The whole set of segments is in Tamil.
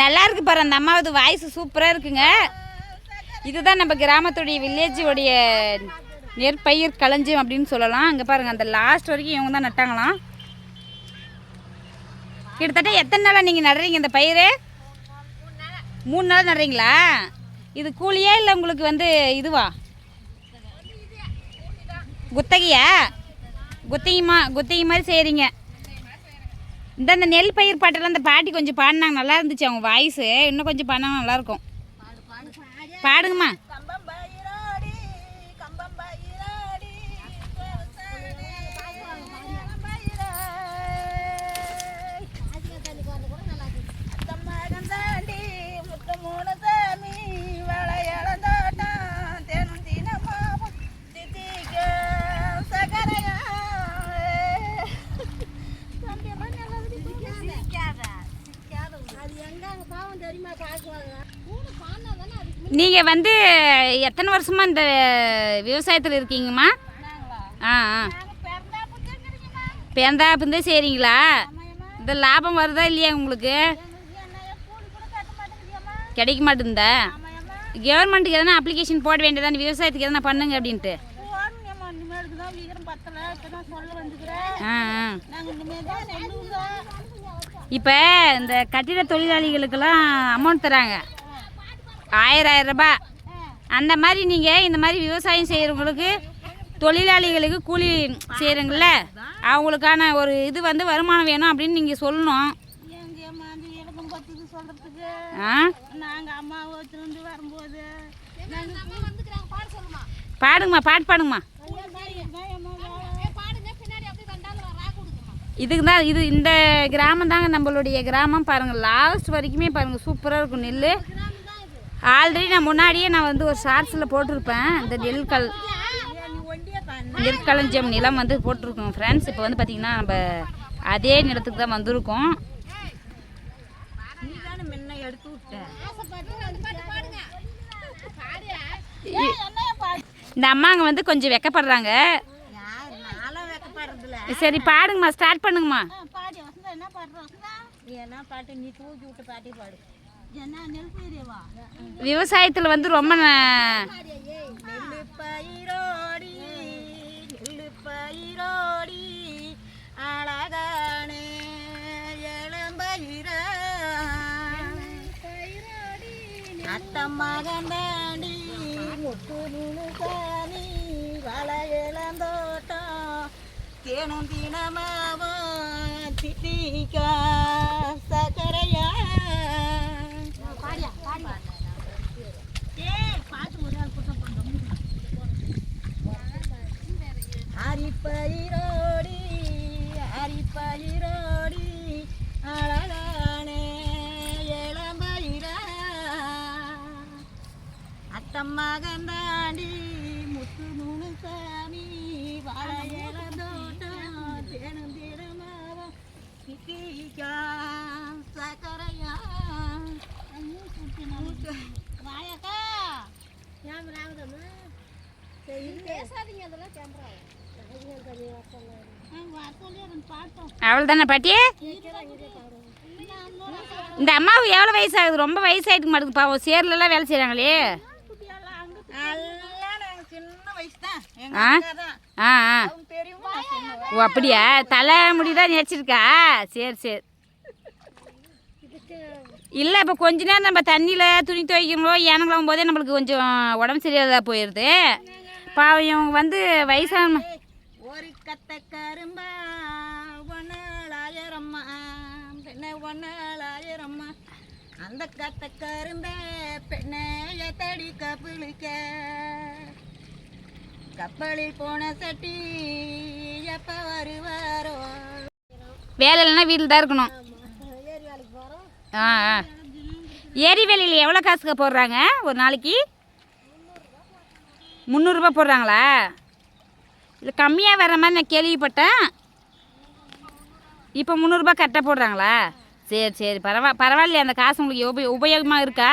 நல்லா இருக்கு பாரு அந்த அம்மாவது வாய்ஸ் சூப்பராக இருக்குங்க. இதுதான் நம்ம கிராமத்துடைய வில்லேஜுடைய நெற்பயிர் களஞ்சியம் அப்படின்னு சொல்லலாம். அங்கே பாருங்கள் அந்த லாஸ்ட் வரைக்கும் இவங்க தான் நட்டாங்களாம். கிட்டத்தட்ட எத்தனை நாளாக நீங்கள் நடுறீங்க இந்த பயிர்? மூணு நாள் நடுறீங்களா? இது கூலியா இல்லை உங்களுக்கு வந்து இதுவா? குத்தகையா? குத்தகைமா குத்தகை மாதிரி செய்கிறீங்க இந்த அந்த நெல் பயிர் பாட்டெல்லாம் அந்த பாட்டி கொஞ்சம் பாடினாங்க. நல்லா இருந்துச்சு அவங்க வாய்ஸு இன்னும் கொஞ்சம் பாடினா நல்லாயிருக்கும் பாடுங்கம்மா. நீங்கள் வந்து எத்தனை வருஷமாக இந்த விவசாயத்தில் இருக்கீங்கம்மா? ஆ ஆ. பெந்தாப்புந்தே சரிங்களா இந்த லாபம் வருதா இல்லையா உங்களுக்கு? கிடைக்க மாட்டேங்குதா கவர்மெண்ட்டுக்கு எதனா அப்ளிகேஷன் போட வேண்டியதான விவசாயத்துக்கு எதனா பண்ணுங்க அப்படின்ட்டு. ஆ ஆ. இப்போ இந்த கட்டிட தொழிலாளிகளுக்கெல்லாம் அமௌண்ட் தராங்க. ஆயிரம் ஆயிரம் ரூபாய் அந்த மாதிரி நீங்கள் இந்த மாதிரி விவசாயம் செய்கிறவங்களுக்கு தொழிலாளிகளுக்கு கூலி செய்கிறீங்கள அவங்களுக்கான ஒரு இது வந்து வருமானம் வேணும் அப்படின்னு நீங்கள் சொல்லணும். அம்மா வரும்போது பாடுங்கம்மா பாட்டு பாடுங்கம்மா. இதுக்கு தான் இது இந்த கிராமம் தாங்க நம்மளுடைய கிராமம். பாருங்கள் லாஸ்ட் வரைக்குமே பாருங்கள் சூப்பராக இருக்கும் நெல் ஆல்ரெடி நான் முன்னாடியே நான் வந்து ஒரு ஷார்ட்ஸில் போட்டிருப்பேன். இந்த நெல் கல் நெற்களஞ்சியம் நிலம் வந்து போட்டிருக்கோம் ஃப்ரெண்ட்ஸ் இப்போ வந்து பார்த்திங்கன்னா நம்ம அதே நிலத்துக்கு தான் வந்திருக்கோம். நீ தானே முன்ன எடுத்து விட்ட இந்த அம்மாங்க வந்து கொஞ்சம் வெக்கப்படுறாங்க. சரி பாடுங்கம்மா ஸ்டார்ட் பண்ணுங்கம்மா. என்ன பாட்டு? நீ தூக்கி விட்டு பாட்டி பாடு. விவசாயத்தில் வந்து ரொம்ப ந- முத்து நுணுசாமி வள இளந்தோட்டம் தேனும் தினமாவோ அத்தம்மகன் தாண்டி முத்து நூணு சாமி வாழ இளந்தோட்டம் தேனும் தினமாவும் கிட்டிக்கா சக்கரையா வாயக்கா. கேமரா ஆகுதம்மா பேசாதீங்க அதெல்லாம் கேமரா. பார்த்தோம் அவ்வளோ தானே பாட்டி? இந்த அம்மாவுக்கு எவ்வளோ வயசாகுது? ரொம்ப வயசாயிட்டு மாட்டேங்குது பாவம் சேர்லலாம் வேலை செய்கிறாங்களே எல்லாம் நாங்க சின்ன வயசு தான் எங்க ஆ? தான் ஆ ஆ. ஓ அப்படியா? தலை முடிதான் நினச்சிருக்கா? சரி சரி. இல்லை இப்போ கொஞ்ச நேரம் நம்ம தண்ணியில் துணி துவைக்கிறோமோ. ஏனங்களாம் போதே நம்மளுக்கு கொஞ்சம் உடம்பு சரியாதா போயிடுது பாவம் இவங்க வந்து வயசான ஒரு கத்த கரும்பா ஒன்னாலாயிரம்மா பெண்ணை ஒன்னாலாயிரம்மா அந்த கத்த கரும்பே பெண்ணைய தடி கப்பலுக்க கப்பலில் போன சட்டி எப்ப வருவாரோ? வேலை இல்லைன்னா வீட்டில் தான் இருக்கணும். ஆ ஆ. ஏரி வேலையில் எவ்வளோ காசுக்கு போடுறாங்க? ஒரு நாளைக்கு? முந்நூறுரூபா போடுறாங்களா? இல்லை கம்மியாக வர மாதிரி நான் கேள்விப்பட்டேன். இப்போ முந்நூறுரூபா கரெக்டாக போடுறாங்களா? சரி சரி. பரவா பரவாயில்லையா. அந்த காசு உங்களுக்கு உப உபயோகமாக இருக்கா?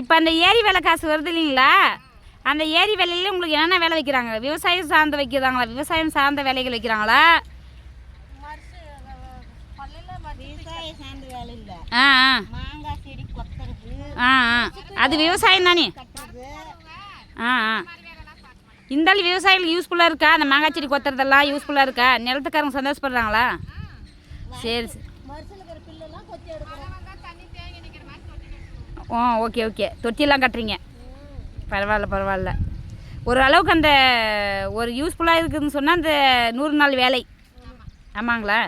இப்போ அந்த ஏரி வேலை காசு வருது இல்லைங்களா? அந்த ஏரி வேலையில உங்களுக்கு என்னென்ன வேலை வைக்கிறாங்க? விவசாயம் சார்ந்து வைக்கிறாங்களா? விவசாயம் சார்ந்த வேலைகள் வைக்கிறாங்களா? ஆ ஆ. அது விவசாயம் தானே? ஆ ஆ. இருந்தாலும் விவசாயிகளுக்கு யூஸ்ஃபுல்லாக இருக்கா? அந்த மாங்காய் செடி கொத்துறதெல்லாம் யூஸ்ஃபுல்லாக இருக்கா? நிலத்துக்காரங்க சந்தோஷப்படுறாங்களா? சரி ஓ ஓகே ஓகே. தொட்டியெல்லாம் கட்டுறீங்க. பரவாயில்ல பரவாயில்ல. ஓரளவுக்கு அந்த ஒரு யூஸ்ஃபுல்லாக இருக்குதுன்னு சொன்னால் அந்த நூறு நாள் வேலை. ஆமாங்களா?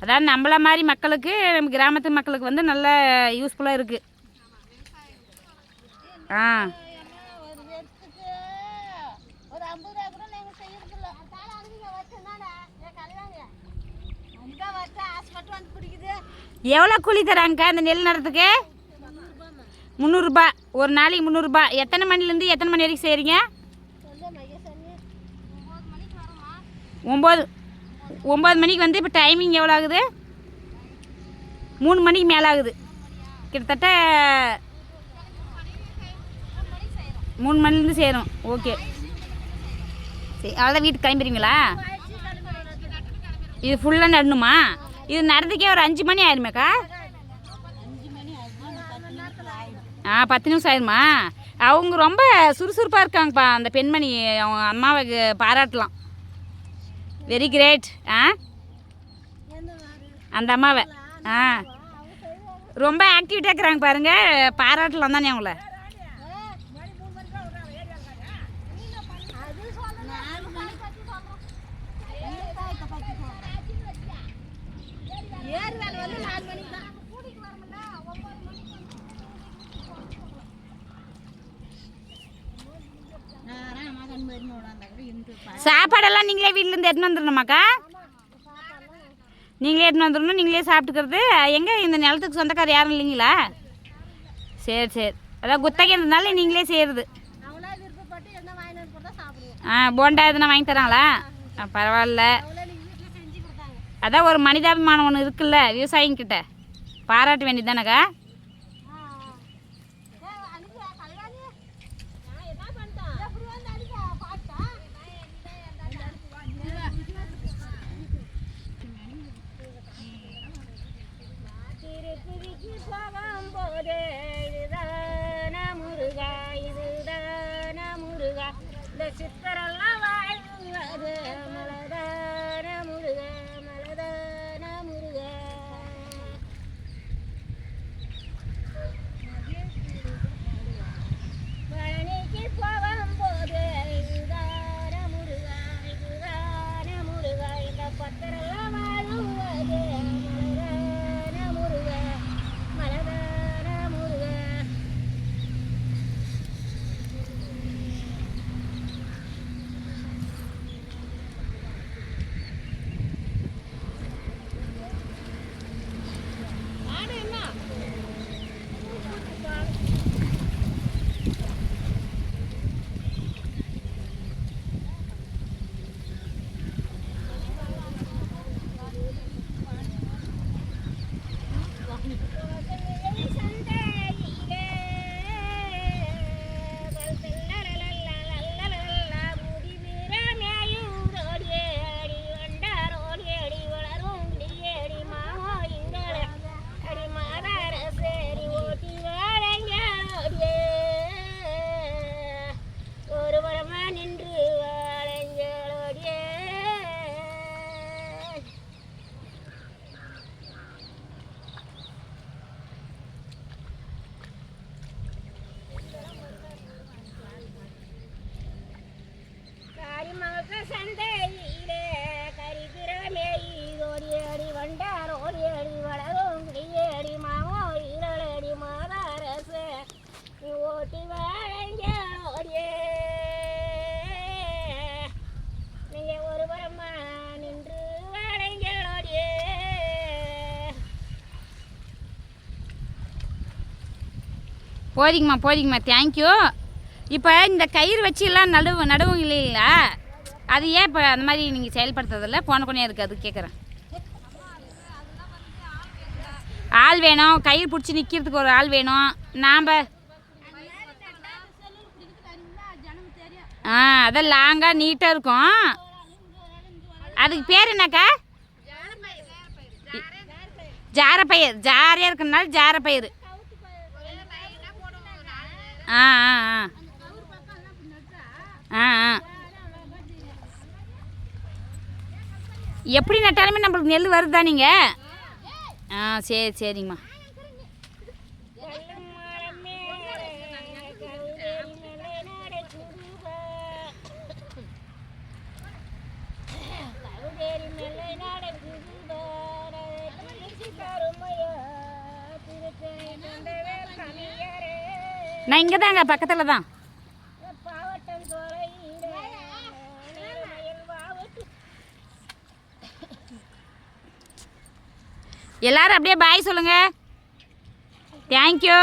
அதாவது நம்மள மாதிரி மக்களுக்கு நம்ம கிராமத்து மக்களுக்கு வந்து நல்ல யூஸ்ஃபுல்லாக இருக்குது ஆ. எவ்வளோ கூலி தராங்கக்கா இந்த நெல் நடத்துக்கு முந்நூறுரூபா ஒரு நாளைக்கு முந்நூறுரூபா எத்தனை மணிலேருந்து எத்தனை மணி வரைக்கும் செய்கிறீங்க ஒம்பது. ஒம்பது ஒம்பது மணிக்கு வந்து இப்போ டைமிங் எவ்வளோ ஆகுது மூணு மணிக்கு மேலே ஆகுது கிட்டத்தட்ட மூணு மணிலேருந்து சேரும் ஓகே. சரி அவ்வளோதான் வீட்டுக்கு கிளம்பிடுவீங்களா? இது ஃபுல்லாக நடணுமா? இது நடந்துக்கே ஒரு அஞ்சு மணி ஆயிருமேக்கா அஞ்சு மணி ஆகுது பத்து நிமிஷத்தில் ஆயிடும் ஆ பத்து நிமிஷம் ஆயிருமா? அவங்க ரொம்ப சுறுசுறுப்பாக இருக்காங்கப்பா அந்த பெண்மணி. அவங்க அம்மாவுக்கு பாராட்டலாம். வெரி கிரேட் ஆ? அந்த அம்மாவை. ஆ. ரொம்ப ஆக்டிவிட்டாக இருக்கிறாங்க பாருங்கள் பாராட்டலாம் தானே அவங்கள அது சொல்றேன். நாலு மணிக்கு பத்தி சொல்றேன். விவசாயத்தை பத்தி சொல்றேன். ஏறு வேலை வந்து நாலு மணிக்கு தான். நேரா மகன் மருமகன் வந்தா கூட இருந்து பா- சாப்பாடெல்லாம் நீங்களே வீட்டிலேருந்து எடுத்துன்னு வந்துடணுமாக்கா? நீங்களே எடுத்துன்னு வந்துடணும் நீங்களே சாப்பிட்டுக்கிறது. எங்கே இந்த நிலத்துக்கு சொந்தக்காரர் யாரும் இல்லைங்களா? சரி சரி. அதான் குத்தகைன்றதுனால நீங்களே செய்கிறது ஆ போண்டா எதுனா வாங்கி தராங்களா? ஆ, பரவாயில்ல. அதான் ஒரு மனிதாபிமானம் ஒன்று இருக்குல்ல விவசாயிங்கிட்ட. பாராட்ட வேண்டியது சித்தரெல்லாம் வாழ்வது போதிங்கம்மா போதிங்கம்மா. தேங்க்யூ இப்போ இந்த கயிறு வச்சுலாம் நடுவு நடுவும் இல்லைங்களா அது ஏன் இப்போ அந்த மாதிரி நீங்கள் செயல்படுத்துறதில்ல? போன கொண்டே இருக்குது அது கேட்குறேன் ஆள் வேணும் கயிறு பிடிச்சி நிற்கிறதுக்கு ஒரு ஆள் வேணும். நாம் ஆ அதான் லாங்காக நீட்டாக இருக்கும். அதுக்கு பேர் என்னக்கா? ஜாரப்பயிர் ஜாரியாக இருக்கிறனால ஜாரப்பயிர் ஆ ஆ ஆ. ஆ ஆ. எப்படி நட்டாலுமே நம்மளுக்கு நெல் வருதா நீங்கள் ஆ சரி சரிங்கம்மா நான் இங்கே தாங்க பக்கத்தில் தான் எல்லாரும் அப்படியே பாய் சொல்லுங்க. தேங்க்யூ